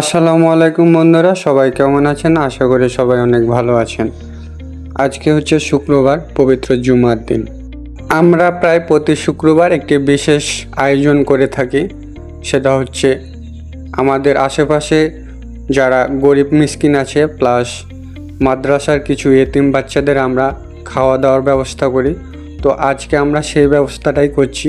আসসালামু আলাইকুম বন্ধুরা, সবাই কেমন আছেন? আশা করি সবাই অনেক ভালো আছেন। আজকে হচ্ছে শুক্রবার, পবিত্র জুমার দিন। আমরা প্রায় প্রতি শুক্রবার একটি বিশেষ আয়োজন করে থাকি। সেটা হচ্ছে আমাদের আশেপাশে যারা গরিব মিসকিন আছে প্লাস মাদ্রাসার কিছু এতিম বাচ্চাদের আমরা খাওয়া দাওয়ার ব্যবস্থা করি। তো আজকে আমরা সেই ব্যবস্থাটাই করছি।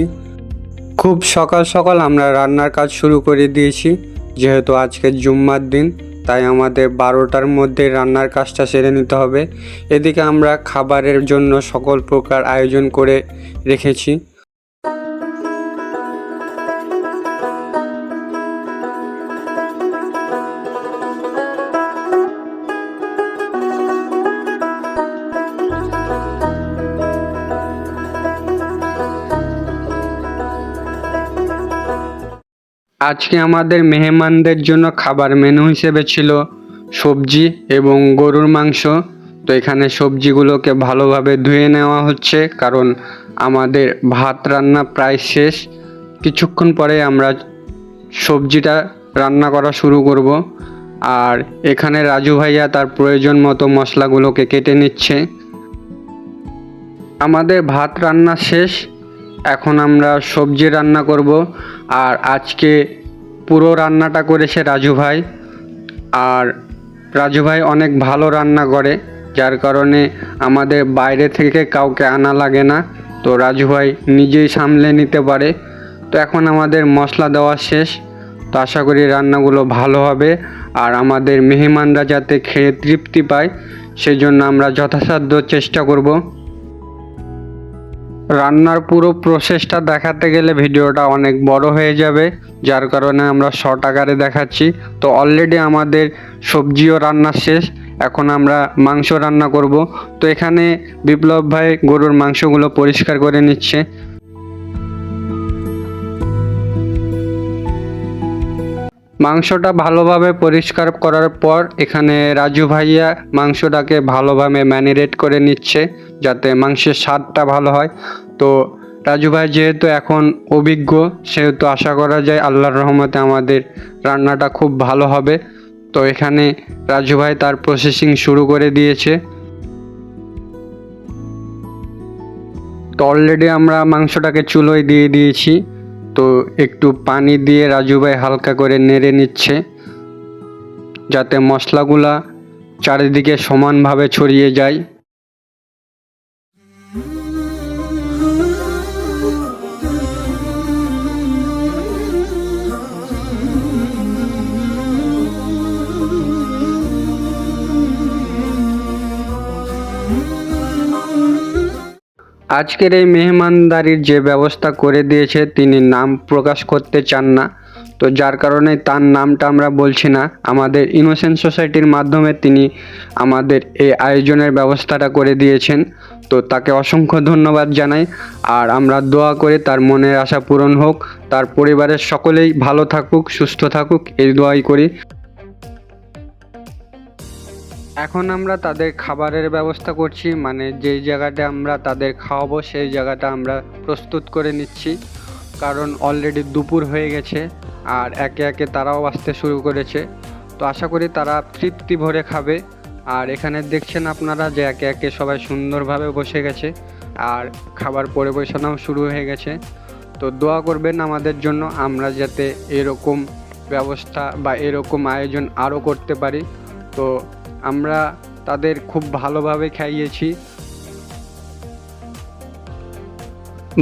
খুব সকাল সকাল আমরা রান্নার কাজ শুরু করে দিয়েছি। যেহেতু আজকে জুম্মার দিন, তাই আমাদের বারোটার মধ্যে রান্নার কাজটা সেরে নিতে হবে। এদিকে আমরা খাবারের জন্য সকল প্রকার আয়োজন করে রেখেছি। আজকে আমাদের মেহমানদের জন্য খাবার মেনু হিসেবে ছিল সবজি এবং গরুর মাংস। তো এখানে সবজিগুলোকে ভালোভাবে ধুয়ে নেওয়া হচ্ছে, কারণ আমাদের ভাত রান্না প্রায় শেষ। কিছুক্ষণ পরে আমরা সবজিটা রান্না করা শুরু করব। আর এখানে রাজু ভাইয়া তার প্রয়োজন মতো মশলাগুলোকে কেটে নিচ্ছে। আমাদের ভাত রান্না শেষ। এখন আমরা সবজি রান্না করব আর আজকে পুরো রান্নাটা করেছে রাজু ভাই। আর রাজু ভাই অনেক ভালো রান্না করে, যার কারণে আমাদের বাইরে থেকে কাউকে আনা লাগে না। তো রাজু ভাই নিজেই সামলে নিতে পারে। তো এখন আমাদের মশলা দেওয়া শেষ। তো আশা করি রান্নাগুলো ভালো হবে আর আমাদের মেহমানরা যাতে খেয়ে তৃপ্তি পায় সেই জন্য আমরা যথাসাধ্য চেষ্টা করব। রান্নার পুরো প্রসেসটা দেখাতে গেলে ভিডিওটা অনেক বড় হয়ে যাবে, যার কারণে আমরা শর্ট আকারে দেখাচ্ছি। তো অলরেডি আমাদের সবজিও রান্না শেষ, এখন আমরা মাংস রান্না করব। তো এখানে বিপ্লব ভাই গরুর মাংসগুলো পরিষ্কার করে নিচ্ছে। মাংসটা ভালোভাবে পরিষ্কার করার পর এখানে রাজু ভাইয়া মাংসটাকে ভালোভাবে ম্যানিরেট করে নিচ্ছে যাতে মাংসের স্বাদটা ভালো হয়। তো রাজু ভাই যেহেতু এখন অভিজ্ঞ, সেহেতু আশা করা যায় আল্লাহর রহমতে আমাদের রান্নাটা খুব ভালো হবে। তো এখানে রাজু ভাই তার প্রসেসিং শুরু করে দিয়েছে। তো অলরেডি আমরা মাংসটাকে চুলোয় দিয়ে দিয়েছি। তো একটু পানি দিয়ে রাজু ভাই হালকা করে নেড়ে নিচ্ছে, যাতে মশলাগুলা চারিদিকে সমানভাবে ছড়িয়ে যায়। আজকের এই মেহমানদারির যে ব্যবস্থা করে দিয়েছে, তিনি নাম প্রকাশ করতে চান না। তো যার কারণে তার নামটা আমরা বলছি না। আমাদের ইনোসেন্ট সোসাইটির মাধ্যমে তিনি আমাদের এই আয়োজনের ব্যবস্থাটা করে দিয়েছেন। তো তাকে অসংখ্য ধন্যবাদ জানাই। আর আমরা দোয়া করে তার মনের আশা পূরণ হোক। তার পরিবারের সকলেই ভালো থাকুক, সুস্থ থাকুক, এই দোয়াই করি। এখন আমরা তাদের খাবারের ব্যবস্থা করছি মানে যেই জায়গাটা আমরা তাদের খাওয়াবো সেই জায়গাটা আমরা প্রস্তুত করে নিচ্ছি। কারণ অলরেডি দুপুর হয়ে গেছে, আর একে একে তারাও আসতে শুরু করেছে। তো আশা করি তারা তৃপ্তি ভরে খাবে। আর এখানে দেখছেন আপনারা যে একে একে সবাই সুন্দরভাবে বসে গেছে, আর খাবার পরিবেশনাও শুরু হয়ে গেছে। তো দোয়া করবেন আমাদের জন্য আমরা যাতে এরকম ব্যবস্থা বা এরকম আয়োজন আরও করতে পারি। তো আমরা তাদের খুব ভালোভাবে খাইয়েছি।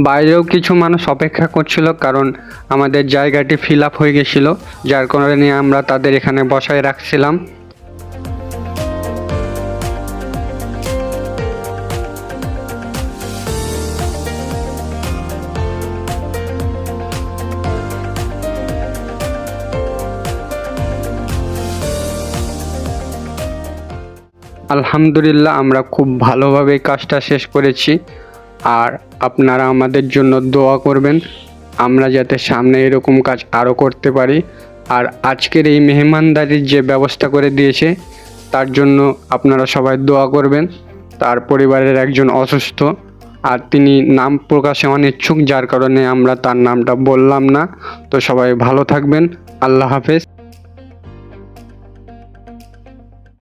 বাইরেও কিছু মানুষ অপেক্ষা করছিল কারণ আমাদের জায়গাটি ফিল আপ হয়ে গেছিল, যার কারণে আমরা তাদের এখানে বসায় রাখছিলাম। আলহামদুলিল্লাহ, আমরা খুব ভালোভাবে কাজটা শেষ করেছি। আর আপনারা আমাদের জন্য দোয়া করবেন, আমরা যাতে সামনে এরকম কাজ আরও করতে পারি। আর আজকের এই মেহমানদারির যে ব্যবস্থা করে দিয়েছে, তার জন্য আপনারা সবাই দোয়া করবেন। তার পরিবারের একজন অসুস্থ, আর তিনি নাম প্রকাশে অনিচ্ছুক, যার কারণে আমরা তার নামটা বললাম না। তো সবাই ভালো থাকবেন, আল্লাহ হাফেজ।